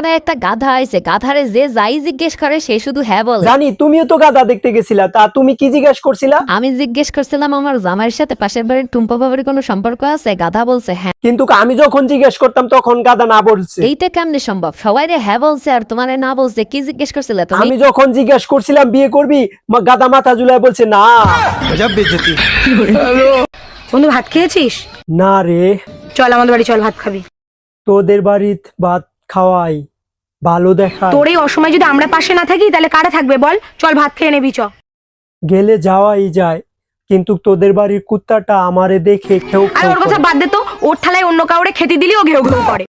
মানে একটা গাধা আইছে। গাধারে যে যাই জিজ্ঞেস করে সে শুধু হ্যাঁ বলে। জানি তুমিও তো গাদা দেখতে গেছিলা। তা তুমি কি জিজ্ঞেস করছিলা? আমি জিজ্ঞেস করছিলাম আমার জামাইয়ের সাথে পাশের বাড়ির টুম্পা বাবার কোনো সম্পর্ক আছে? গাধা বলছে হ্যাঁ। কিন্তু আমি যখন জিজ্ঞেস করতাম তখন গাদা না বলছে। এইটা কেমনে সম্ভব? সবাই রে হ্যাঁ বলছে আর তোমারে না বলছে কি জিজ্ঞেস করছিলে তুমি? আমি যখন জিজ্ঞেস করছিলাম বিয়ে করবি? গাদা মাথা ঝুলায় বলছে না। বন্ধু ভাত খেয়েছিস? না রে। চল আমাদের বাড়ি চল ভাত খাবি। তোদের বাড়িত ভাত খাওয়াই। ভালো দেখা তোর এই অসময় যদি আমরা পাশে না থাকি তাহলে কারা থাকবে বল? চল ভাত খেয়ে নেবি চ। গেলে যাওয়াই যায় কিন্তু তোদের বাড়ির কুত্তাটা আমারে দেখে খেউ আর ওর কথা বাদ দে তো। ওর ঠালায় অন্য কাউরে খেতে দিলি ও ঘেউ ঘেউ করে।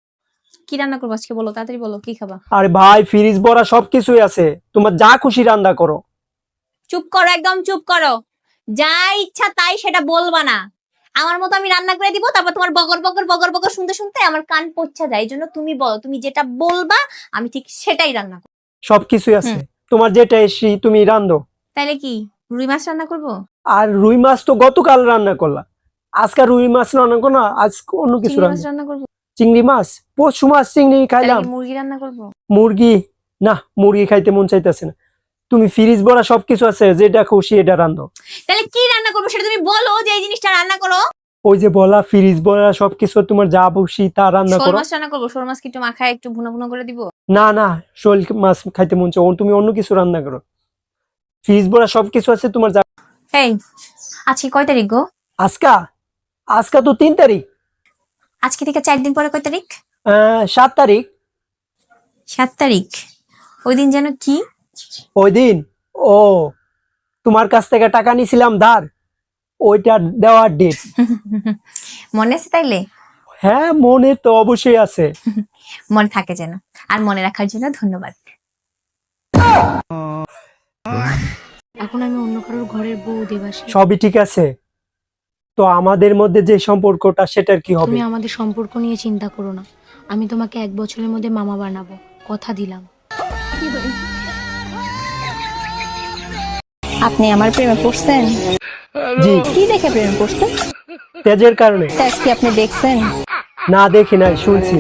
কি রান্না করব আজকে বলো তাড়াতাড়ি বলো কি খাবা? আরে ভাই ফ্রিজ ভরা সবকিছুই আছে। তোমার যা খুশি রান্না করো। চুপ করো একদম চুপ করো। যা ইচ্ছা তাই সেটা বলবা না। আমার মতো আমি রান্না করে দিব তারপর তোমার বগর বগর বগর বগর শুনতে শুনতে আমার কান পচ্ছা যায়। এই জন্য তুমি বলো তুমি যেটা বলবা আমি ঠিক সেটাই রান্না করব। সবকিছুই আছে। তোমার যেটা এসি তুমি রান্ধো। তাইলে কি রুই মাছ রান্না করব? আর রুই মাছ তো গতকাল রান্না করলা আজকে রুই মাছ রান্না করো না আজ অন্য কিছু রান্না করব। চিংড়ি মাছ পরশু মাছ চিংড়ি খাইলাম। মুরগি রান্না করব? মুরগি না মুরগি খাইতে মন চাইতেছে না। তুমি ফ্রিজ ভরা সবকিছু আছে যেটা খুশি এটা রান্ধো। তাহলে কি রান্না করব সেটা তুমি বলো যে এই জিনিসটা রান্না করো। ওই যে বলা ফ্রিজ ভরা সবকিছু তোমার যা খুশি তা রান্না করো। মাছ রান্না করব শোল মাছ কি একটু মাখায় একটু ভুনা ভুনা করে দিব? না না শোল মাছ খাইতে মন চাও তুমি অন্য কিছু রান্না করো। ফ্রিজ ভরা সবকিছু আছে তোমার যা এই আজকে কয় তারিখ গো? আজকা? আজকা তো তিন তারিখ। আজকে থেকে চার দিন পরে কয় তারিখ? আহ, সাত তারিখ। সাত তারিখ। ওই দিন যেন কি? ওই দিন ও তোমার কাছ থেকে টাকা নিছিলাম ধার ওইটা দেওয়ার ডেট মনে আছে তাইলে? হ্যাঁ মনে তো অবশ্যই আছে। মনে থাকে যেন। আর মনে রাখার জন্য ধন্যবাদ। এখন আমি অন্য কারোর ঘরের বউ দেবাসী সবই ঠিক আছে। তো আমাদের মধ্যে যে সম্পর্কটা সেটার কি হবে? তুমি আমাদের সম্পর্ক নিয়ে চিন্তা করো না। আমি তোমাকে এক বছরের মধ্যে মামা বানাবো। কথা দিলাম। আপনি আমার প্রেমে পড়ছেন? জি। কি দেখে প্রেমে পড়ছেন? তেজের কারণে। ট্যাক্স কি আপনি দেখছেন? না দেখি নাই শুনছি।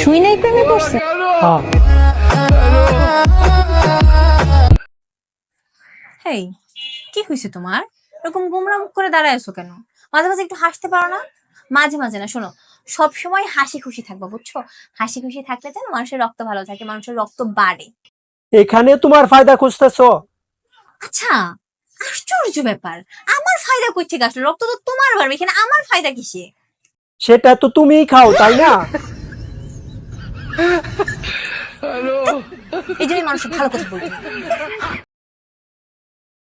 শুই নাই প্রেমে পড়ছেন? হ্যাঁ। হেই কি হয়েছে তোমার? এরকম গুমরা মুখ করে দাঁড়ায় আছো কেন? মাঝে মাঝে একটু হাসতে পারো না? মাঝে মাঝে না শোনো। সব সময় হাসি খুশি থাকব বুঝছ? হাসি খুশি থাকলে যেন মানুষের রক্ত ভালো থাকে মানুষের রক্ত বাড়ে। এখানে তোমার ফায়দা খুঁজতেছো? আচ্ছা আশ্চর্য ব্যাপার। আমার ফায়দা কই থেকে আসলো? রক্ত তো তোমার বাড়বে এখানে আমার ফায়দা কিসে? সেটা তো তুমিই খাও তাই না? এই যে মানুষ ভালো কথা বলতে